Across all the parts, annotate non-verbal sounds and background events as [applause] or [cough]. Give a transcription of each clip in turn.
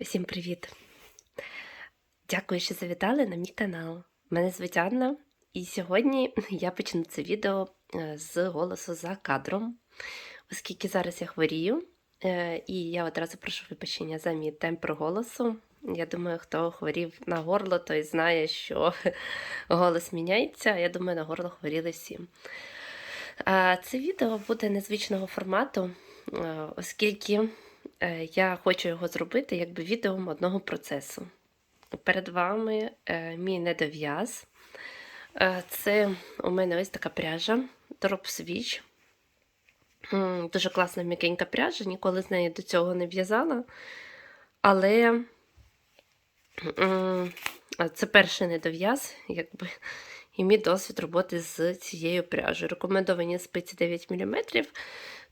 Всім привіт! Дякую, що завітали на мій канал. Мене звуть Анна, і сьогодні [clears throat] я почну це відео е, з голосу за кадром, оскільки зараз я хворію, е, і я одразу прошу вибачення за мій темп голосу. Я думаю, хто хворів на горло, той знає, що [laughs] голос міняється. Я думаю, на горло хворіли всі. Це відео буде незвичного формату, е, оскільки я хочу його зробити якби відео одного процесу. Перед вами е, мій недов'яз. Е, Це у мене ось така пряжа Drop Switch. Дуже класна м'якенька пряжа, ніколи з нею до цього не в'язала. Але це перший недов'яз, якби, і мій досвід роботи з цією пряжею. Рекомендовані спиці 9 мм.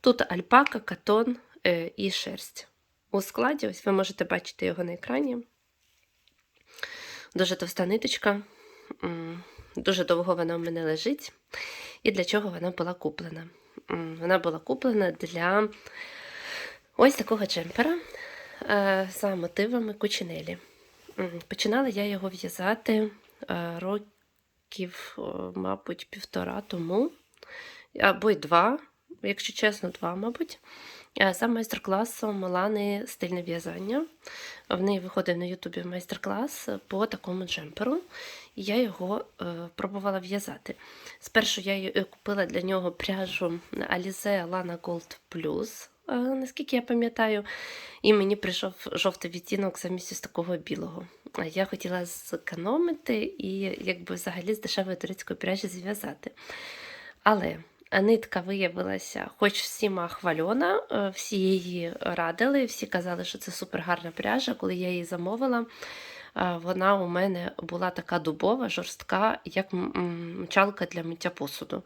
Тут альпака, катон е, і шерсть. У складі, ось ви можете бачити його на екрані. Дуже товста ниточка. Дуже довго вона в мене лежить. І для чого вона була куплена? Вона була куплена для ось такого джемпера е, за мотивами кучинелі. Починала я його в'язати е, років, мабуть, півтора тому, або й два, якщо чесно, два, мабуть. Е, За майстер-класом Милани стильне в'язання. В неї виходив на Ютубі майстер-клас по такому джемперу, і я його е, пробувала в'язати. Спершу я е, купила для нього пряжу Alize Lana Gold Plus, наскільки я пам'ятаю, і мені прийшов жовтий відтінок замість ось такого білого. Я хотіла зекономити і якби взагалі з дешевої турецької пряжі зв'язати. Але нитка виявилася, хоч всіма хвальона, е, всі її радили, всі казали, що це супер гарна пряжа. Коли я її замовила, е, вона у мене була така дубова, жорстка, як мчалка для миття посуду.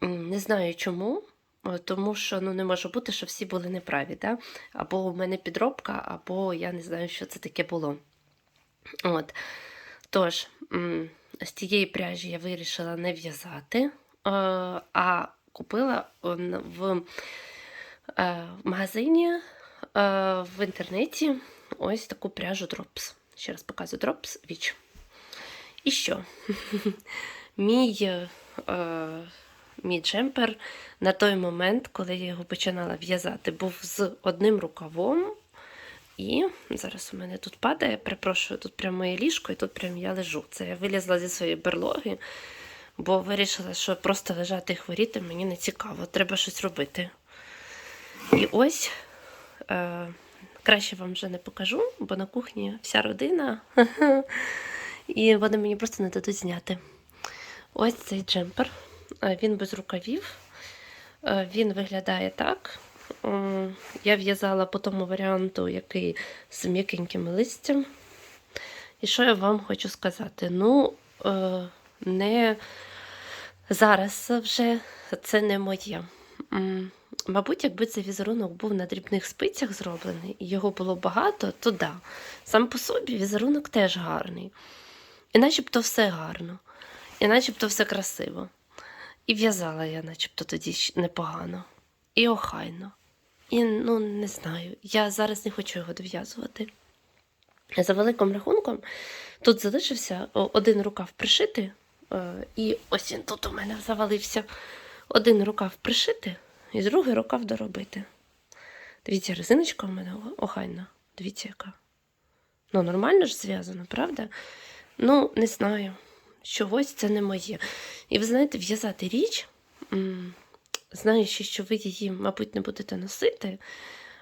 Не знаю чому. е, Тому що ну, не може бути, що всі були неправі. Да? Або у мене підробка, або я не знаю, що це таке було. От. Тож, з цієї пряжі я вирішила не в'язати, а купила в магазині е, в інтернеті ось таку пряжу Drops. Ще раз показую Drops Witch. І що? мій, мій джемпер на той момент, коли я його починала в'язати, був з одним рукавом. І зараз у мене тут падає, перепрошую, тут прямо моє ліжко, і тут прямо я лежу. Це я вилізла зі своєї берлоги, бо вирішила, що просто лежати і хворіти мені не цікаво, треба щось робити. І ось е, краще вам вже не покажу, бо на кухні вся родина, [laughs] і вони мені просто не дадуть зняти. Ось цей джемпер. Е, Він без рукавів. Е, Він виглядає так. Я в'язала по тому варіанту, який з м'якеньким листям. І що я вам хочу сказати? Ну, е, не зараз вже це не моє. Мабуть, якби цей візерунок був на дрібних спицях зроблений, і його було багато, то да. Сам по собі візерунок теж гарний. І начебто все гарно, і начебто все красиво. І в'язала я, начебто, тоді непогано. І охайно. І ну не знаю, я зараз не хочу його дов'язувати. За великим рахунком, тут залишився один рукав пришити, і ось він тут у мене завалився. Один рукав пришити, і другий рукав доробити. Дивіться, резиночка у мене охайна. Дивіться, яка. Ну, нормально ж зв'язано, правда? Ну, не знаю. Чогось це не моє. І ви знаєте, в'язати річ, знаючи, що ви її, мабуть, не будете носити,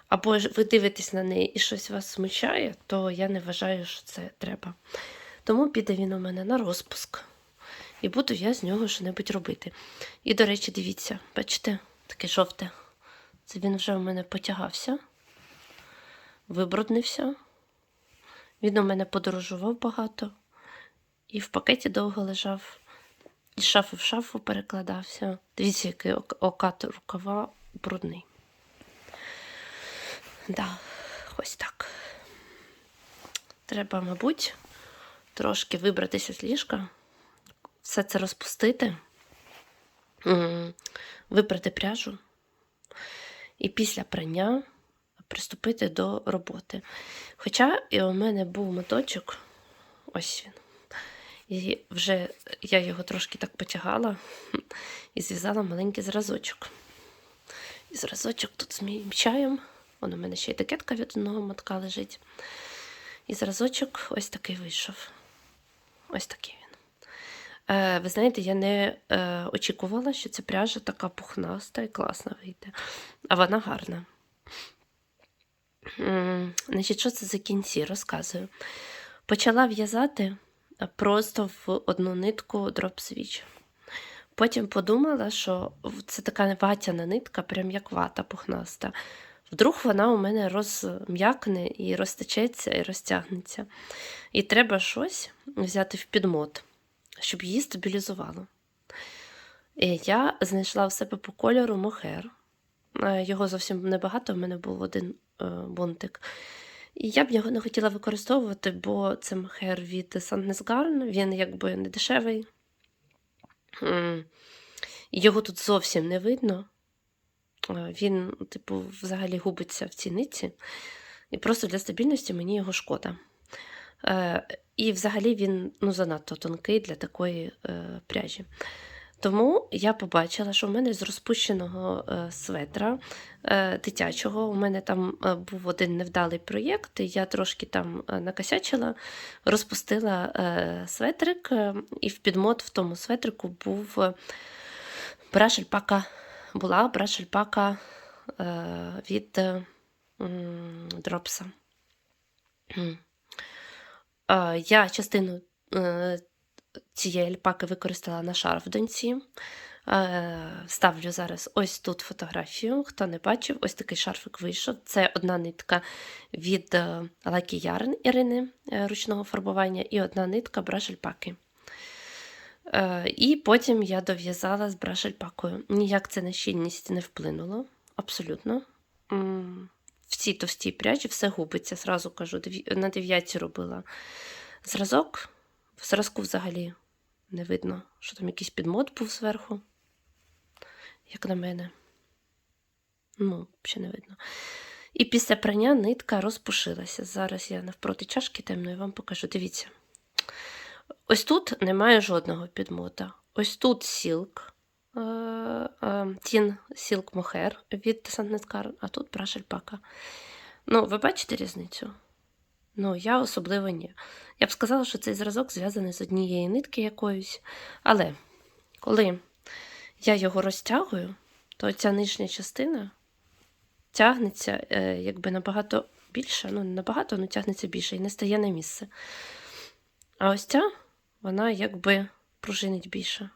або ви дивитесь на неї і щось вас смущає, то я не вважаю, що це треба. Тому піде він у мене на розпуск. І буду я з нього щось робити. І, до речі, дивіться, бачите, таке жовте. Це він вже у мене потягався, вибруднився. Він у мене подорожував багато і в пакеті довго лежав, і шафи в шафу перекладався. Дивіться, який окат рукава брудний. Да, ось так. Треба, мабуть, трошки вибратися з ліжка, все це розпустити, випрати пряжу. І після прання приступити до роботи. Хоча і у мене був моточок, ось він. І вже я його трошки так потягала [laughs] і зв'язала маленький зразочок. І зразочок тут з моїм чаєм. Вон у мене ще етикетка від одного мотка лежить. І зразочок ось такий вийшов. Ось такий. Е, ви знаєте, я не е, очікувала, що ця пряжа така пухнаста і класна вийде. А вона гарна. Значить, що це за кінці? Розказую. Почала в'язати просто в одну нитку дроп свіч. Потім подумала, що це така ватяна нитка, прям як вата пухнаста. Вдруг вона у мене розм'якне і розтечеться, і розтягнеться. І треба щось взяти в підмот, щоб її стабілізувало. І я знайшла в себе по кольору мохер. Е, Його зовсім небагато, в мене був один е, бунтик. І я б його не хотіла використовувати, бо це мохер від Сантнесгарн, він якби не дешевий. Його тут зовсім не видно. Е, Він, типу, взагалі губиться в цій ниці. І просто для стабільності мені його шкода. Е, і взагалі він ну, занадто тонкий для такої е, пряжі. Тому я побачила, що в мене з розпущеного е, светра е, дитячого, у мене там е, був один невдалий проєкт, і я трошки там е, накосячила, розпустила е, светрик, е, і в підмот в тому светрику був е, браш альпака, була браш альпака е, від е, м, дропса. Е, Я частину е, цієї альпаки використала на шарф доньці. Е, Ставлю зараз ось тут фотографію. Хто не бачив, ось такий шарфик вийшов. Це одна нитка від Lucky Yarn Ірини ручного фарбування і одна нитка браш альпаки. Е, І потім я дов'язала з браш альпакою. Ніяк це на щільність не вплинуло. Абсолютно. В цій товстій пряжі все губиться, зразу кажу. На дев'ятці робила зразок. В зразку взагалі не видно, що там якийсь підмот був зверху. Як на мене. Ну, ще не видно. І після прання нитка розпушилася. Зараз я навпроти чашки темної вам покажу. Дивіться. Ось тут немає жодного підмота. Ось тут сілк. Е, е, Тін сілк мохер від Сантнескар, а тут браш альпака. Ну, ви бачите різницю? Ну, я особливо ні. Я б сказала, що цей зразок зв'язаний з однієї нитки якоюсь. Але коли я його розтягую, то ця нижня частина тягнеться е, якби набагато більше, ну не набагато, але тягнеться більше і не стає на місце. А ось ця, вона якби пружинить більше.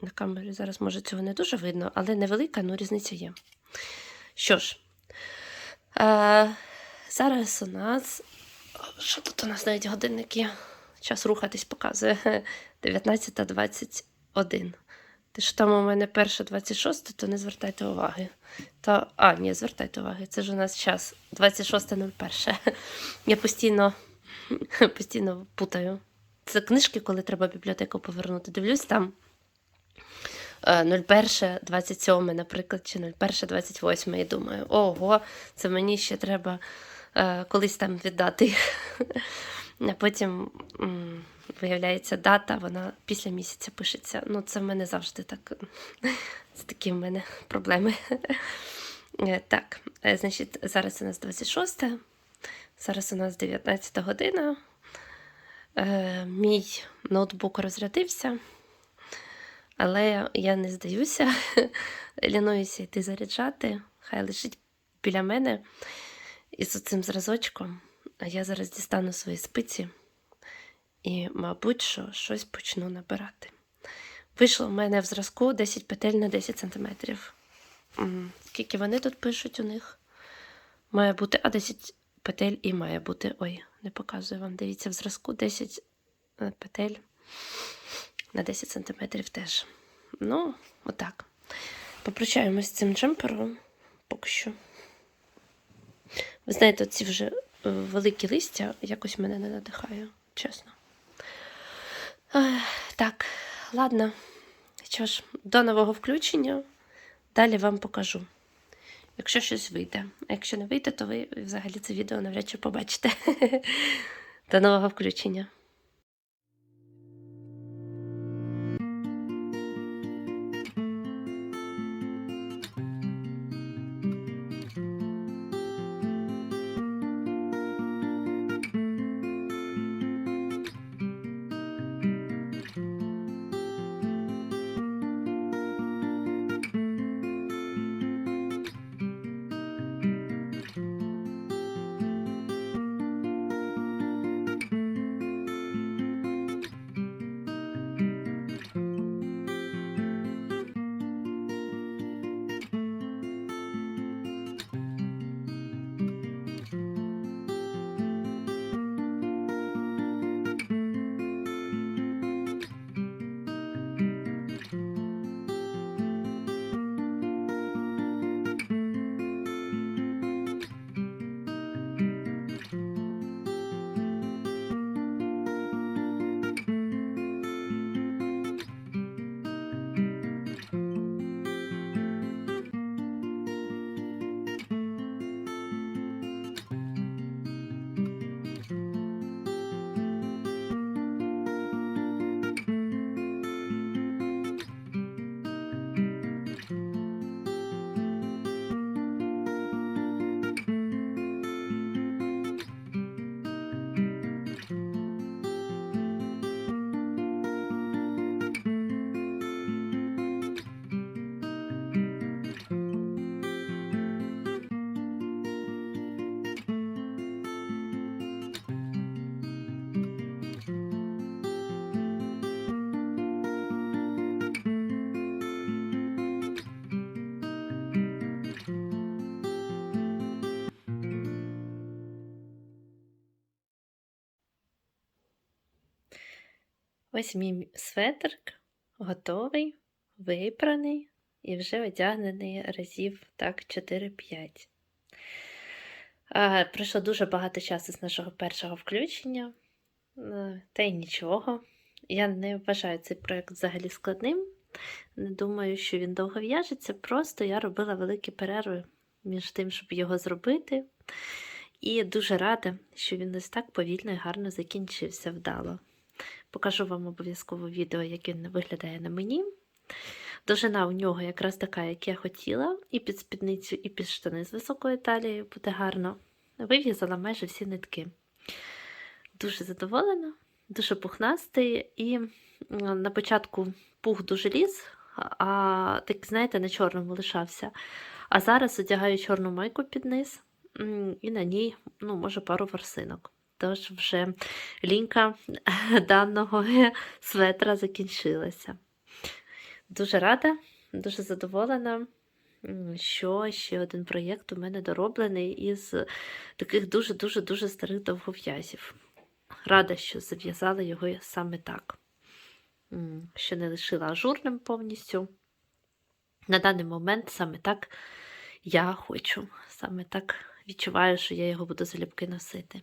На камері зараз, може, цього не дуже видно, але невелика, ну різниця є. Що ж, е, зараз у нас. Що тут у нас навіть годинники? Час рухатись показує [laughs] 19.21. Те, що там у мене перша 26, то не звертайте уваги. То, а, ні, звертайте уваги. Це ж у нас час 26.01. [laughs] Я постійно, [laughs] постійно путаю. Це книжки, коли треба бібліотеку повернути. Дивлюсь там. Е, 01, 27, наприклад, чи 01, 28, і думаю, ого, це мені ще треба е, колись там віддати. А потім виявляється дата, вона після місяця пишеться. Ну, це в мене завжди так. Це такі в мене проблеми. Е, Так, е, значить, зараз у нас 26, зараз у нас 19 година. Е, Мій ноутбук розрядився, але я не здаюся, [laughs] лінуюся йти заряджати, хай лежить біля мене із цим зразочком. А я зараз дістану свої спиці і, мабуть, що щось почну набирати. Вийшло в мене в зразку 10 петель на 10 см. Скільки вони тут пишуть у них? Має бути, а 10 петель і має бути. Ой, не показую вам. Дивіться, в зразку 10 е, петель на 10 см теж. Ну, отак. Попрощаємось з цим джемпером поки що. Ви знаєте, ці вже е, великі листя якось мене не надихає, чесно. Так, ладно. Що ж, до нового включення. Далі вам покажу. якщо щось вийде. А якщо не вийде, то ви взагалі це відео навряд чи побачите. [laughs] До нового включення. Ось мій светрик готовий, випраний і вже одягнений разів так 4-5. А, Пройшло дуже багато часу з нашого першого включення, е, та й нічого. Я не вважаю цей проєкт взагалі складним. Не думаю, що він довго в'яжеться. Просто я робила великі перерви між тим, щоб його зробити. І дуже рада, що він ось так повільно і гарно закінчився вдало. Покажу вам обов'язково відео, як він виглядає на мені. Довжина у нього якраз така, як я хотіла, і під спідницю, і під штани з високою талією буде гарно. Вив'язала майже всі нитки. Дуже задоволена, дуже пухнастий, і на початку пух дуже ліз, а так, знаєте, на чорному лишався. А зараз одягаю чорну майку під низ, і на ній, ну, може, пару ворсинок. Тож вже лінька [laughs] даного светра закінчилася. Дуже рада, дуже задоволена, що ще один проєкт у мене дороблений із таких дуже-дуже-дуже старих довгов'язів. Рада, що зав'язала його саме так, що не лишила ажурним повністю. На даний момент саме так я хочу, саме так відчуваю, що я його буду залюбки носити.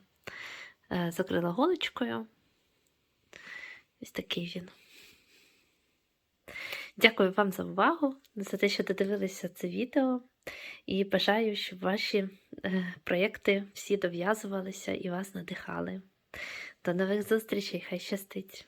Е, Закрила голочкою. Ось такий він. Дякую вам за увагу, за те, що додивилися це відео. І бажаю, щоб ваші е, проєкти всі дов'язувалися і вас надихали. До нових зустрічей, хай щастить!